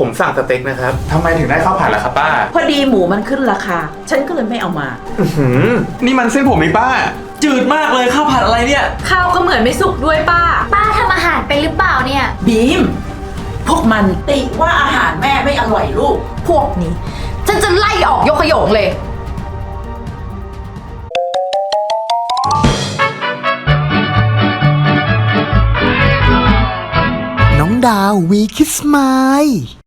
ผมสั่งสเต็กนะครับทำไมถึงได้ข้าวผัดล่ะครับป้า พอดีหมูมันขึ้นราคา ฉันก็เลยไม่เอามา อื้อหือนี่มันเส้นผมนี่ป้า จืดมากเลยข้าวผัดอะไรเนี่ย ข้าวก็เหมือนไม่สุกด้วยป้า ป้าทำอาหารเป็นหรือเปล่าเนี่ย บีม พวกมันติว่าอาหารแม่ไม่อร่อยลูก พวกนี้ ฉันจะไล่ออกยกขยงเลย น้องดาววีคิสไมล์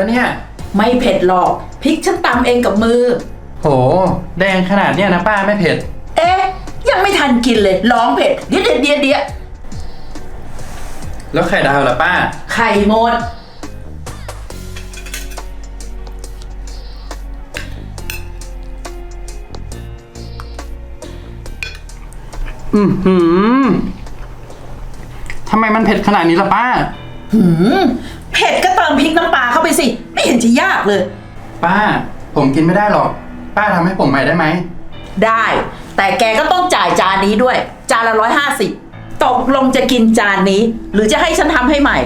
ปะเนี่ย ไม่เผ็ดหรอกพริกฉันตำเองกับมือ โห แดงขนาดเนี้ยนะป้าไม่เผ็ด เอ๊ะ ยังไม่ทันกินเลยร้องเผ็ดเดี๋ยวเดี๋ยวเดี๋ยวเดี๋ยวแล้วไข่ดาวล่ะป้า ไข่หมด อือหือทำไมมันเผ็ดขนาดนี้ล่ะป้า หืมเผ็ดก็เติมพริกน้ำปลาเข้า ไปสิ ไม่เห็นจะยากเลย ป้า ผมกินไม่ได้หรอก ป้าทำให้ผมใหม่ได้ไหม ได้ แต่แกก็ต้องจ่ายจานนี้ด้วย จานละร้อยห้าสิบตกลงจะกินจานนี้ หรือจะให้ฉันทำให้ใหม่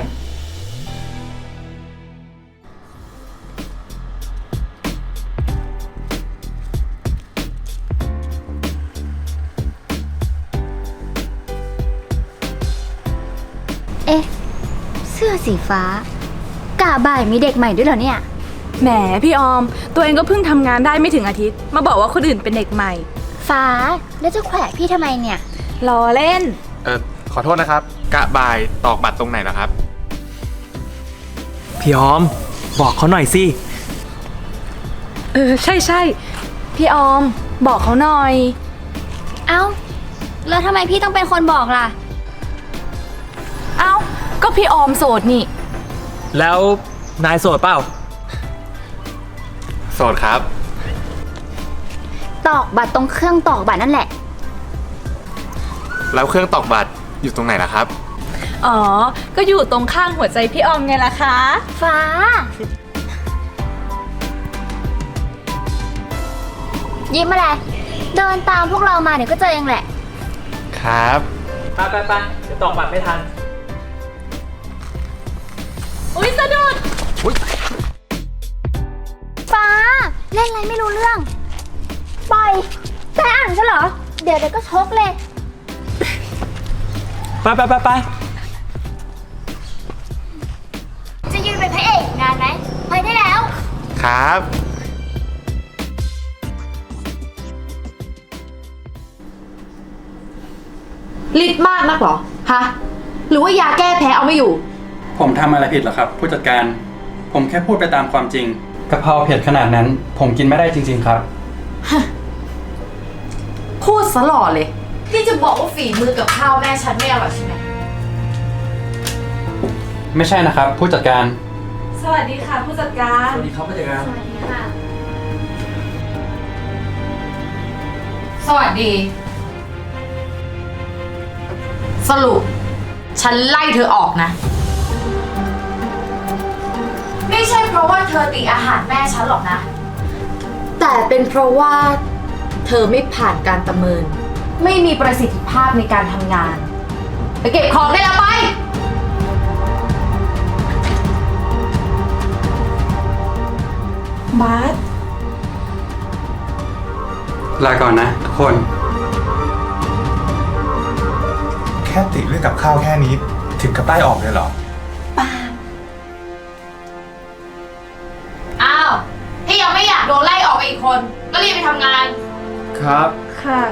เอ๊ะ เสื้อสีฟ้า กะบ่ายมีเด็กใหม่ด้วยเหรอเนี่ย แหมพี่ออม ตัวเองก็เพิ่งทำงานได้ไม่ถึงอาทิตย์ มาบอกว่าคนอื่นเป็นเด็กใหม่ ฟ้าแล้วจะแขวะพี่ทำไมเนี่ย รอเล่น เออขอโทษนะครับ กะบ่ายตอกบัตรตรงไหนนะครับ พี่ออม บอกเขาหน่อยสิ เออ ใช่ใช่พี่ออม บอกเขาหน่อย เอ้า แล้วทำไมพี่ต้องเป็นคนบอกล่ะ เอ้า ก็พี่ออมโสดนี่ แล้วนายโสดเปล่า โสดครับ ตอกบัตรตรงเครื่องตอกบัตรนั่นแหละ แล้วเครื่องตอกบัตรอยู่ตรงไหนล่ะครับ อ๋อ ก็อยู่ตรงข้างหัวใจพี่ออมไงล่ะคะ ฟ้า ยิ้มอะไร เดินตามพวกเรามาเดี๋ยวก็เจอเองแหละ ครับ ไปไปไปเดี๋ยวตอกบัตรไม่ทัน อุ้ยสะดุดฟ้า เล่นอะไรไม่รู้เรื่อง ปล่อยแต่อ่านใช่เหรอ เดี๋ยวเดี๋ยวก็ชกเลย ไปไปไปไปจะยืนเป็นพระเอกงานไหมไปได้แล้ว ครับ ลิดมากนักเหรอ ฮะ หรือว่ายาแก้แพ้เอาไม่อยู่ ผมทำอะไรผิดเหรอครับ ผู้จัดการ ผมแค่พูดไปตามความจริงกะเพราเผ็ดขนาดนั้น ผมกินไม่ได้จริง ๆ ครับ พูดซะหล่อเลยที่จะบอกว่าฝีมือกับข้าวแม่ฉันไม่อร่อยใช่ไหม ไม่ใช่นะครับ ผู้จัดการ สวัสดีค่ะผู้จัดการ สวัสดีครับผู้จัดการ สวัสดีค่ะสวัสดีสรุป ฉันไล่เธอออกนะ ไม่ใช่เพราะว่าเธอติอาหารแม่ฉันหรอกนะ แต่เป็นเพราะว่า เธอไม่ผ่านการประเมิน ไม่มีประสิทธิภาพในการทำงาน ไปเก็บของได้แล้วไป บาสลาก่อนนะทุกคน แค่ติเรื่องกับข้าวแค่นี้ ถึงกับไล่ออกเลยเหรอ กไปอีกคนก็รีบไปทำงาน ครับ ค่ะ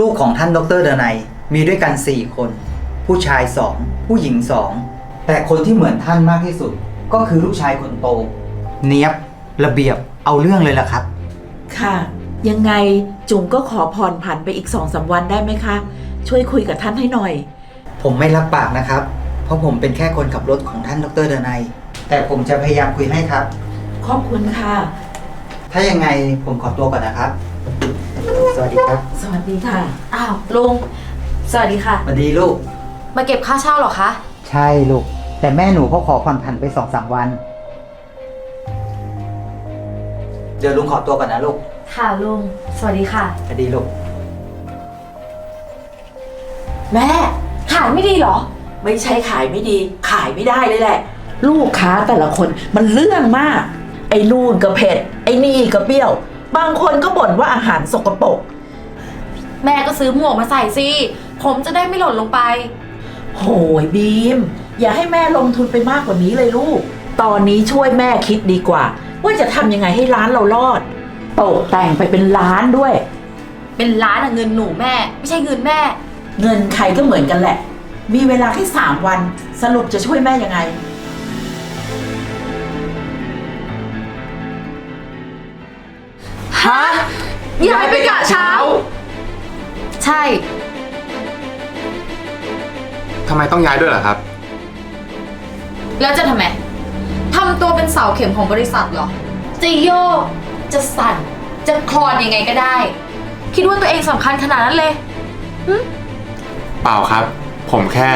ลูกๆของท่านดรเดนัยมีด้วยกัน 4 คน ผู้ชาย 2 ผู้หญิง 2 แต่คนที่เหมือนท่านมากที่สุด ก็คือลูกชายคนโต เนียบ ระเบียบเอาเรื่องเลยล่ะครับ ค่ะ ยังไงจุ๋มก็ขอผ่อนผันไปอีกสองสาวันได้ไหมคะ ช่วยคุยกับท่านให้หน่อย ผมไม่รับปากนะครับ เพราะผมเป็นแค่คนขับรถของท่านดรเดนัย แต่ผมจะพยายามคุยให้ครับ ขอบคุณค่ะ ถ้ายังไงผมขอตัวก่อนนะครับ สวัสดีครับสวัสดีค่ะ อ้าวลุง สวัสดีค่ะ สวัสดีลูก มาเก็บค่าเช่าเหรอคะ ใช่ลูก แต่แม่หนูเขาขอผ่อนผันไปสองสามวัน เดี๋ยวลุงขอตัวก่อนนะลูก ค่ะลุง สวัสดีค่ะ สวัสดีลูก แม่ ขายไม่ดีเหรอ ไม่ใช่ขายไม่ดี ขายไม่ได้เลยแหละ ลูกค้าแต่ละคนมันเรื่องมาก ไอ้นู่นก็เผ็ด ไอ้นี่ก็เปรี้ยว บางคนก็บ่นว่าอาหารสกปรกแม่ก็ซื้อหมวกมาใส่สิ ผมจะได้ไม่หล่นลงไป โหยบีม อย่าให้แม่ลงทุนไปมากกว่านี้เลยลูก ตอนนี้ช่วยแม่คิดดีกว่า ว่าจะทำยังไงให้ร้านเรารอดตกแต่งไปเป็นล้านด้วย เป็นล้านอะเงินหนูแม่ ไม่ใช่เงินแม่ เงินใครก็เหมือนกันแหละ มีเวลาแค่สามวัน สรุปจะช่วยแม่ยังไง ย้ายไปกะเช้า ใช่ ทำไมต้องย้ายด้วยล่ะครับ แล้วจะทำไมทำตัวเป็นเสาเข็มของบริษัทเหรอจะโยกจะสั่น จะคลอนยังไงก็ได้ คิดว่าตัวเองสำคัญขนาดนั้นเลยเปล่าครับ ผมแค่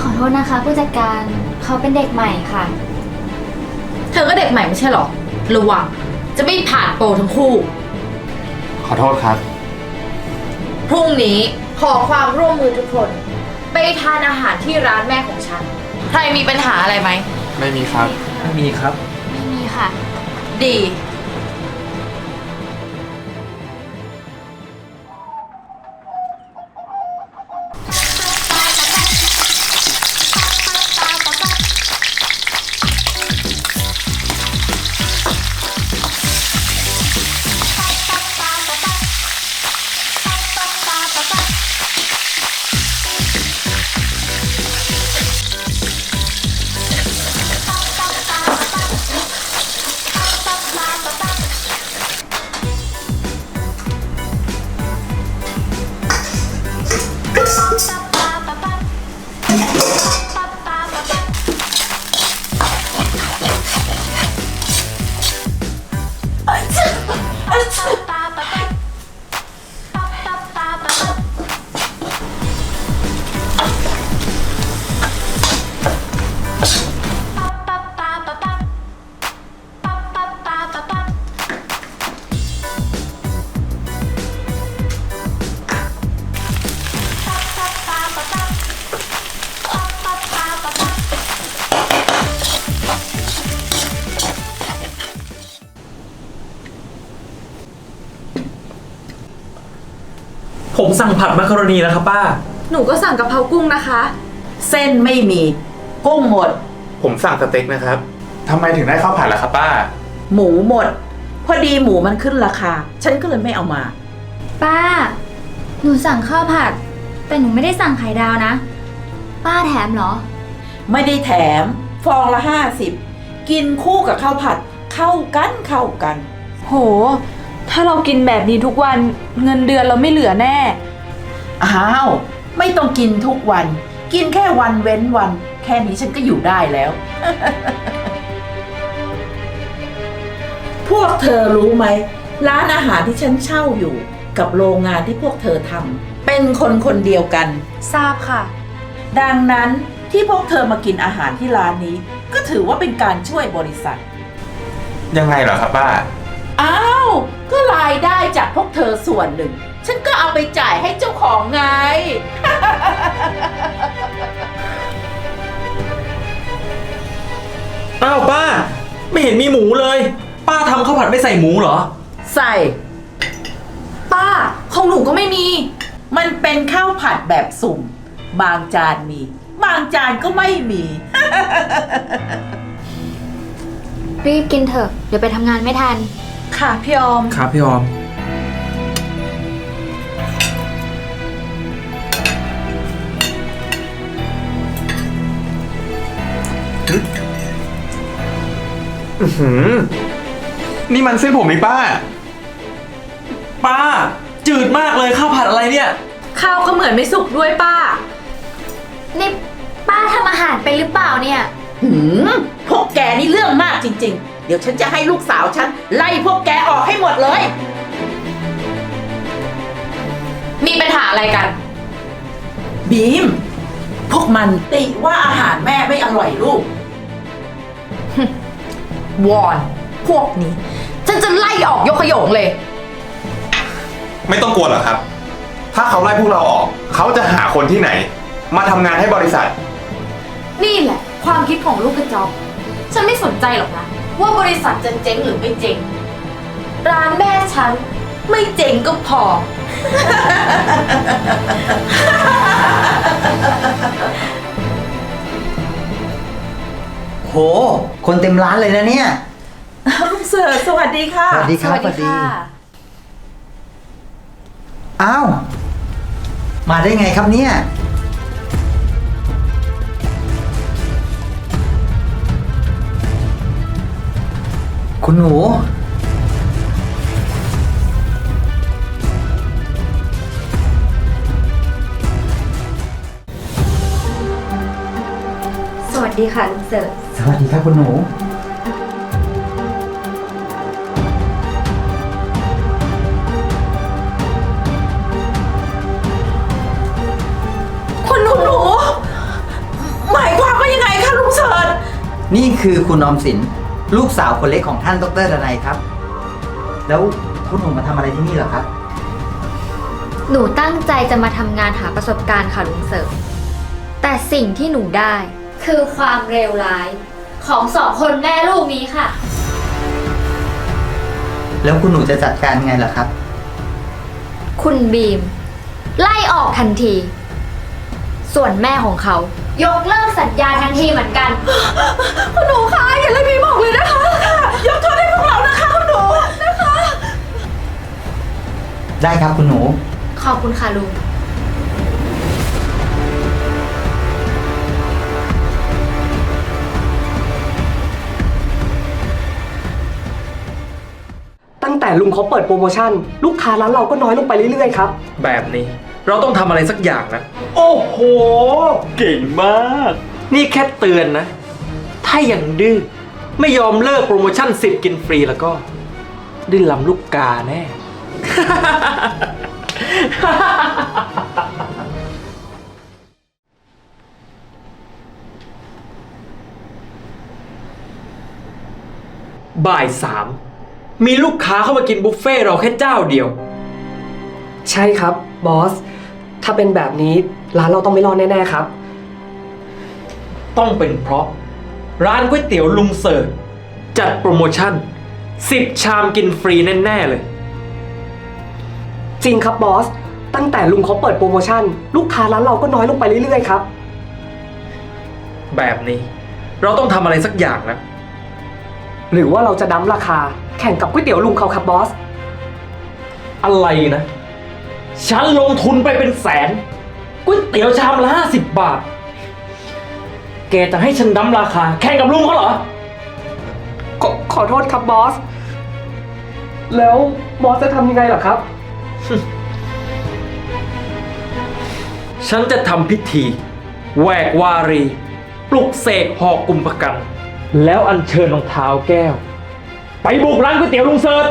ขอโทษนะคะผู้จัดการเขาเป็นเด็กใหม่ค่ะ เธอก็เด็กใหม่ไม่ใช่เหรอ ระวัง จะไม่ผ่านโปรทั้งคู่ ขอโทษครับ พรุ่งนี้ขอความร่วมมือทุกคน ไปทานอาหารที่ร้านแม่ของฉัน ใครมีปัญหาอะไรไหม ไม่มีครับ ไม่มีครับ ไม่มีค่ะ ดี ผมสั่งผัดมักกะโรนีแล้วครับป้า หนูก็สั่งกะเพรากุ้งนะคะ เส้นไม่มี กุ้งหมด ผมสั่งสเต็กนะครับทำไมถึงได้ข้าวผัดล่ะครับป้า หมูหมด พอดีหมูมันขึ้นราคา ฉันก็เลยไม่เอามา ป้า หนูสั่งข้าวผัด แต่หนูไม่ได้สั่งไข่ดาวนะ ป้าแถมเหรอ ไม่ได้แถม ฟองละห้าสิบกินคู่กับข้าวผัด เข้ากันเข้ากัน โห ถ้าเรากินแบบนี้ทุกวันเงินเดือนเราไม่เหลือแน่ อ้าว ไม่ต้องกินทุกวัน กินแค่วันเว้นวัน แค่นี้ฉันก็อยู่ได้แล้ว พวกเธอรู้ไหม ร้านอาหารที่ฉันเช่าอยู่ กับโรงงานที่พวกเธอทำเป็นคนคนเดียวกัน ทราบค่ะ ดังนั้นที่พวกเธอมากินอาหารที่ร้านนี้ ก็ถือว่าเป็นการช่วยบริษัท ยังไงเหรอครับป้า อ้าว ก็รายได้จากพวกเธอส่วนหนึ่ง ฉันก็เอาไปจ่ายให้เจ้าของไง อ้าวป้า ไม่เห็นมีหมูเลย ป้าทำข้าวผัดไม่ใส่หมูเหรอ ใส่ ป้า ของหนูก็ไม่มี มันเป็นข้าวผัดแบบสุ่ม บางจานมี บางจานก็ไม่มี รีบกินเถอะ เดี๋ยวไปทำงานไม่ทัน ค่ะพี่ออม ครับพี่ออม หืมนี่มันเส้นผมนี่ป้า ป้า จืดมากเลยข้าวผัดอะไรเนี่ย ข้าวก็เหมือนไม่สุกด้วยป้า นี่ป้าทำอาหารไปหรือเปล่าเนี่ย หืมพวกแกนี่เรื่องมากจริง ๆ เดี๋ยวฉันจะให้ลูกสาวฉัน ไล่พวกแกออกให้หมดเลย มีปัญหาอะไรกัน บีม พวกมันติว่าอาหารแม่ไม่อร่อยลูก วอน พวกนี้ ฉันจะไล่ออกยกขยงเลย ไม่ต้องกลัวหรอกครับ ถ้าเขาไล่พวกเราออก เขาจะหาคนที่ไหน มาทำงานให้บริษัท นี่แหละ ความคิดของลูกกระจอกฉันไม่สนใจหรอกนะ ว่าบริษัทจะเจ๊งหรือไม่เจ๊งร้านแม่ฉัน ไม่เจ๊งก็พอ โห คนเต็มร้านเลยนะเนี่ย ลุงเสิร์ชสวัสดีค่ะ สวัสดีครับสวัสดีค่ะอ้าวมาได้ไงครับเนี่ย คุณหนู วัสดีค่ะลุงเสิร์ชสวัสดีครับคุณหนู คุณหนูหนูหมายความว่ายังไงคะลุงเสิร์ชนี่คือคุณออมสิน ลูกสาวคนเล็กของท่านดรดนัยครับ แล้วคุณหนูมาทำอะไรที่นี่เหรอครับ หนูตั้งใจจะมาทำงานหาประสบการณ์ค่ะลุงเสิร์ชแต่สิ่งที่หนูได้ คือความเลวร้าย ของสองคนแม่ลูกนี้ค่ะ แล้วคุณหนูจะจัดการไงล่ะครับ คุณบีม ไล่ออกทันที ส่วนแม่ของเขา ยกเลิกสัญญาทันทีเหมือนกัน คุณหนูคะอย่าไล่บีมออกเลยนะคะยกโทษให้พวกเรานะคะคุณหนูนะคะ ได้ครับคุณหนู ขอบคุณค่ะลุง ตั้งแต่ลุงเขาเปิดโปรโมชั่น ลูกค้าร้านเราก็น้อยลงไปเรื่อยๆครับ แบบนี้ เราต้องทำอะไรสักอย่างนะ โอ้โห เก่งมาก นี่แค่เตือนนะ ถ้ายังดื้อไม่ยอมเลิกโปรโมชั่น 10 กินฟรีแล้วก็ดื้อลำลูกกาแน่ บ่ายสาม มีลูกค้าเข้ามากินบุฟเฟ่ต์เราแค่เจ้าเดียว ใช่ครับบอส ถ้าเป็นแบบนี้ร้านเราต้องไม่รอดแน่ๆครับ ต้องเป็นเพราะ ร้านก๋วยเตี๋ยวลุงเสิร์ชจัดโปรโมชั่น 10 ชามกินฟรีแน่ ๆ เลย จริงครับบอส ตั้งแต่ลุงเขาเปิดโปรโมชั่น ลูกค้าร้านเราก็น้อยลงไปเรื่อยๆครับ แบบนี้ เราต้องทำอะไรสักอย่างนะ หรือว่าเราจะดั้มราคาแข่งกับก๋วยเตี๋ยวลุงเขาครับบอส อะไรนะ ฉันลงทุนไปเป็นแสนก๋วยเตี๋ยวชามละห้าสิบบาท แกจะให้ฉันดั้มราคา แข่งกับลุงเขาเหรอ ขอขอโทษครับบอส แล้วบอสจะทำยังไงล่ะครับ ฉันจะทำพิธี แหวกวารี ปลุกเสกหอกกุมภกัน แล้วอัญเชิญรองเท้าแก้ว ไปบุกร้านก๋วยเตี๋ยวลุงเสิร์ช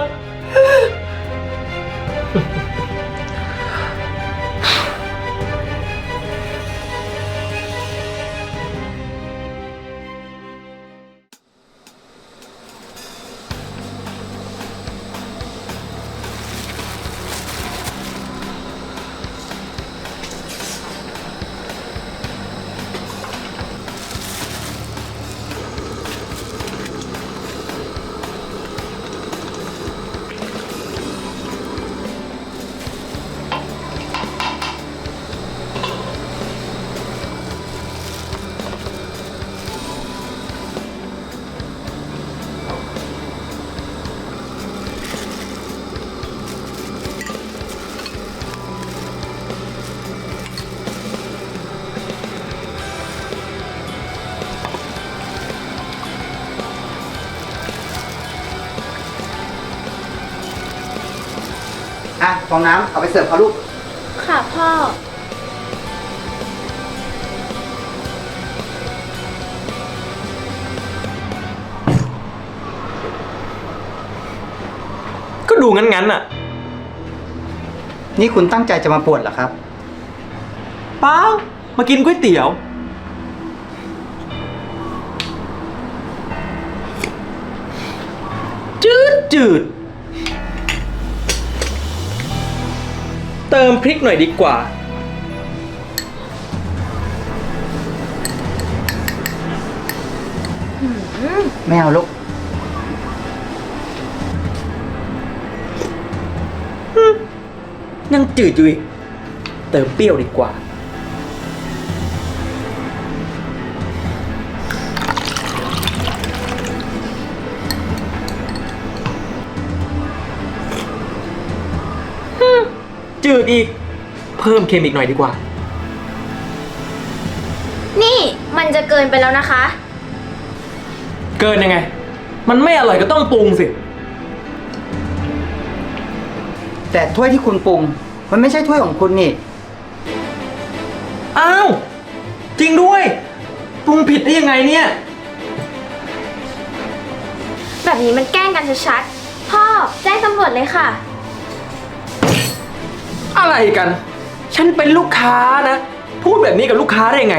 ฟองน้ำเอาไปเสิร์ฟเขาลูก ค่ะพ่อ ก็ดูงั้นๆน่ะ นี่คุณตั้งใจจะมาปวดเหรอครับ เปล่ามากินก๋วยเตี๋ยว จืดจืด เติมพริกหน่อยดีกว่า ไม่เอาลูกยังจืดอยู่อีก เติมเปรี้ยวดีกว่า จืดอีก เพิ่มเค็มอีกหน่อยดีกว่า นี่มันจะเกินไปแล้วนะคะ เกินยังไง มันไม่อร่อยก็ต้องปรุงสิ แต่ถ้วยที่คุณปรุง มันไม่ใช่ถ้วยของคุณนี่ อ้าว จริงด้วย ปรุงผิดได้ยังไงเนี่ย แบบนี้มันแกล้งกันชัดๆ พ่อแจ้งตำรวจเลยค่ะ อะไรกัน ฉันเป็นลูกค้านะ พูดแบบนี้กับลูกค้าได้ยังไง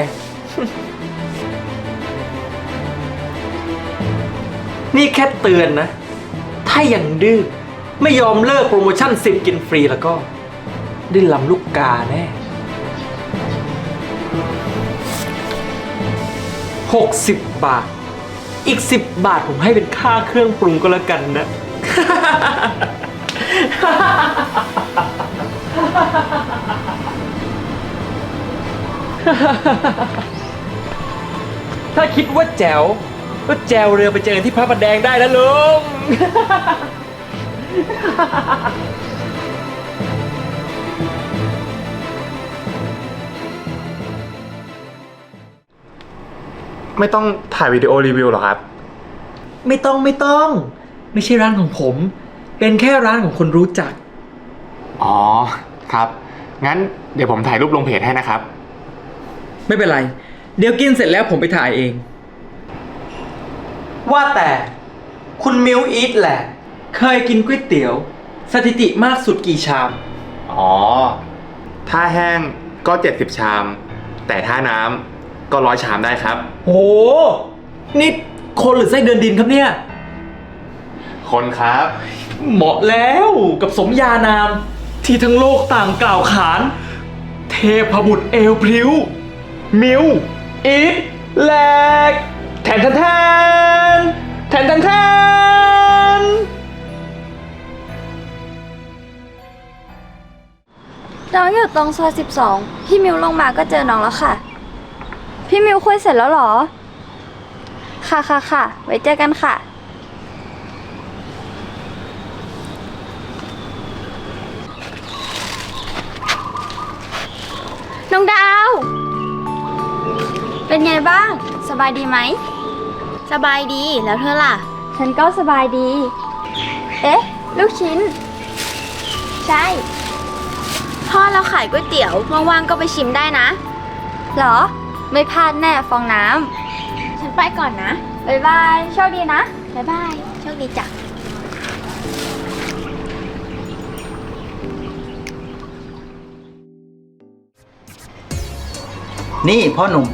นี่แค่เตือนนะ ถ้ายังดื้อไม่ยอมเลิกโปรโมชั่นสิบกินฟรีแล้วก็ได้ลำลูกกาแน่หกสิบบาท อีกสิบบาทผมให้เป็นค่าเครื่องปรุงก็แล้วกันนะ ถ้าคิดว่าแจ๋ว ก็แจวเรือไปเจอที่พระประแดงได้นะลุง ไม่ต้องถ่ายวิดีโอรีวิวหรอครับ ไม่ต้องไม่ต้อง ไม่ใช่ร้านของผม เป็นแค่ร้านของคนรู้จัก อ๋อครับ งั้นเดี๋ยวผมถ่ายรูปลงเพจให้นะครับ ไม่เป็นไร เดี๋ยวกินเสร็จแล้วผมไปถ่ายเอง ว่าแต่คุณมิวอีทแหละ เคยกินก๋วยเตี๋ยว สถิติมากสุดกี่ชาม อ๋อ ถ้าแห้งก็ 70 ชาม แต่ถ้าน้ำก็ร้อยชามได้ครับ โห นี่คนหรือไส้เดือนดินครับเนี่ย คนครับ เหมาะแล้วกับสมญานาม ที่ทั้งโลกต่างกล่าวขาน เทพบุตรเอวพริ้ว มิวอีทแลกแทนแทนแทนแทนแทนแทนน้องอยู่ตรงซอย12 พี่มิวลงมาก็เจอน้องแล้วค่ะ พี่มิวคุยเสร็จแล้วเหรอ ค่ะค่ะค่ะ ไว้เจอกันค่ะ น้องดาว เป็นไงบ้าง สบายดีไหม สบายดี แล้วเธอล่ะ ฉันก็สบายดี เอ๊ะ ลูกชิ้น ใช่ พ่อเราขายก๋วยเตี๋ยว ว่างๆ ก็ไปชิมได้นะ เหรอ ไม่พลาดแน่ฟองน้ำ ฉันไปก่อนนะ บ๊ายบาย โชคดีนะ บ๊ายบาย โชคดีจ้ะ นี่พ่อหนุ่ม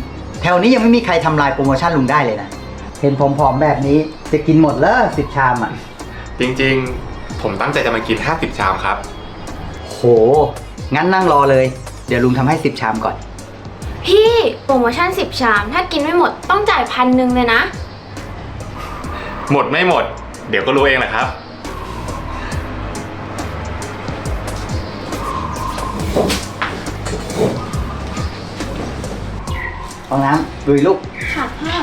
แถวนี้ยังไม่มีใครทำลายโปรโมชั่นลุงได้เลยนะ เห็นผมผอมแบบนี้จะกินหมดเลยสิบชามอะ จริงๆ ผมตั้งใจจะมากิน 50 ชามครับ โห งั้นนั่งรอเลย เดี๋ยวลุงทำให้สิบชามก่อน พี่โปรโมชั่น 10 ชาม ถ้ากินไม่หมดต้องจ่ายพันหนึ่งเลยนะ หมดไม่หมด เดี๋ยวก็รู้เองแหละครับ เอาน้ำลุยลูกค่ะพ่อ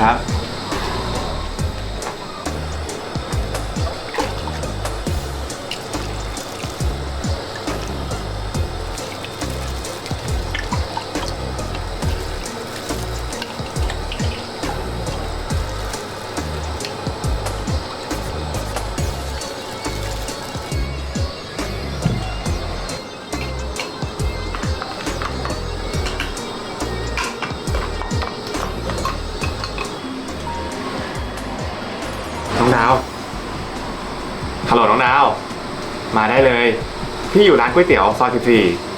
ครับ ดาว ฮัลโหลน้องดาว มาได้เลย พี่อยู่ร้านก๋วยเตี๋ยวซอย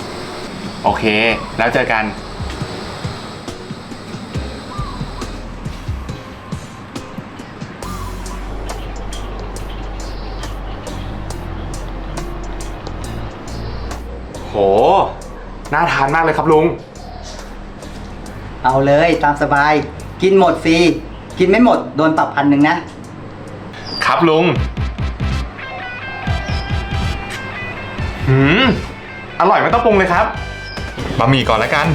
14โอเค แล้วเจอกัน โห น่าทานมากเลยครับลุง เอาเลยตามสบาย กินหมดฟรี กินไม่หมดโดนปรับพันหนึ่งนะ ครับลุง หืม อร่อยไม่ต้องปรุงเลยครับ บะหมี่ก่อนแล้วกัน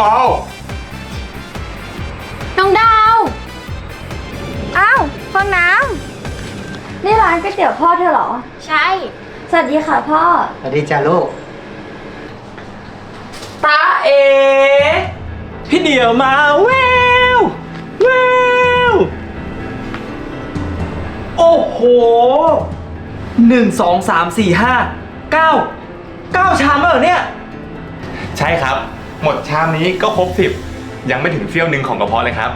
โอ้ของเราน้องดาว อ้าวฟองน้ำนี่ร้านก๋วยเตี๋ยวพ่อเธอเหรอ ใช่ สวัสดีค่ะพ่อ สวัสดีจ้าลูก ตาเอ พี่เดี่ยวมาแววแววโอ้โหหนึ่งสองสามสี่ห้าเก้าเก้าชามแล้วเหรอเนี่ย ใช่ครับ หมดชามนี้ก็ครบสิบยังไม่ถึงเสี้ยวหนึ่งของกระเพาะเลยครับ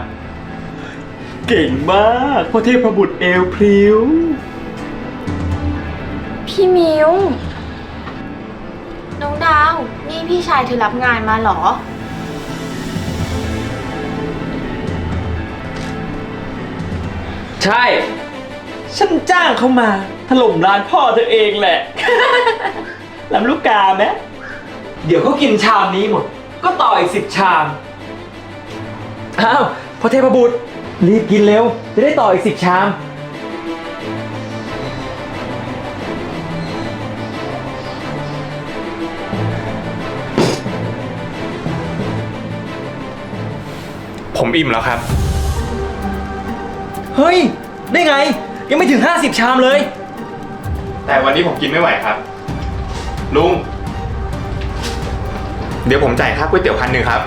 เก่งมากพ่อเทพบุตรเอลพริ้ว พี่มิวน้องดาว นี่พี่ชายเธอรับงานมาเหรอ ใช่ ฉันจ้างเขามาถล่มร้านพ่อเธอเองแหละ ลำลูกกาไหมเดี๋ยวเขากินชามนี้หมด ก็ต่ออีกสิบชาม อ้าวพ่อเทพบุตรรีบกินเร็ว จะได้ต่ออีกสิบชาม ผมอิ่มแล้วครับ เฮ้ย ได้ไง ยังไม่ถึง 50 ชามเลย แต่วันนี้ผมกินไม่ไหวครับ ลุง เดี๋ยวผมจ่ายค่าก๋วยเตี๋ยวพันหนึ่งครับ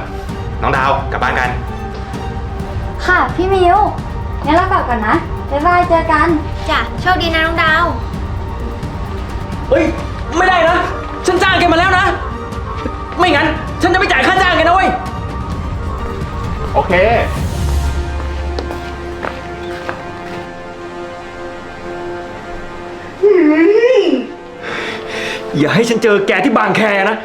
น้องดาวกลับบ้านกัน ค่ะพี่มิวงั้นเรากลับก่อนนะบ๊ายบายเจอกันจ้ะโชคดีนะน้องดาว เฮ้ย ไม่ได้นะ ฉันจ้างแกมาแล้วนะ ไม่งั้น ฉันจะไม่จ่ายค่าจ้างแกนะเว้ย โอเค อย่าให้ฉันเจอแกที่บางแคนะ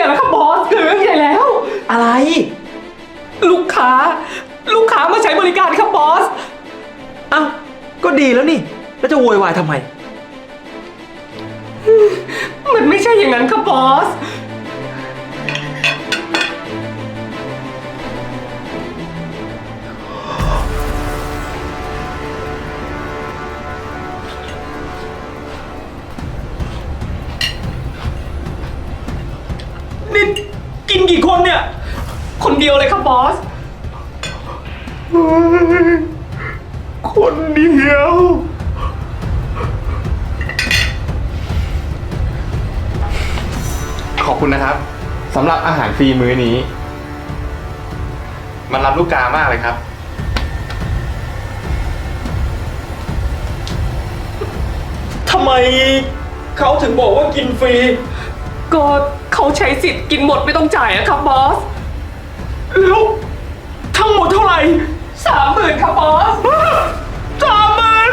หญ่แล้วครับบอสเกิดเรื่องใหญ่แล้ว อะไร ลูกค้า ลูกค้ามาใช้บริการครับบอสอ้าวก็ดีแล้วนี่ แล้วจะโวยวายทำไม มันไม่ใช่อย่างนั้นครับบอสำหรับอาหารฟรีมื้อนี้ มันรับลูกกามากเลยครับ ทำไมเขาถึงบอกว่ากินฟรี ก็เขาใช้สิทธิ์กินหมดไม่ต้องจ่ายอะครับบอสแล้วทั้งหมดเท่าไหร่สามหมื่นครับบอส สามหมื่น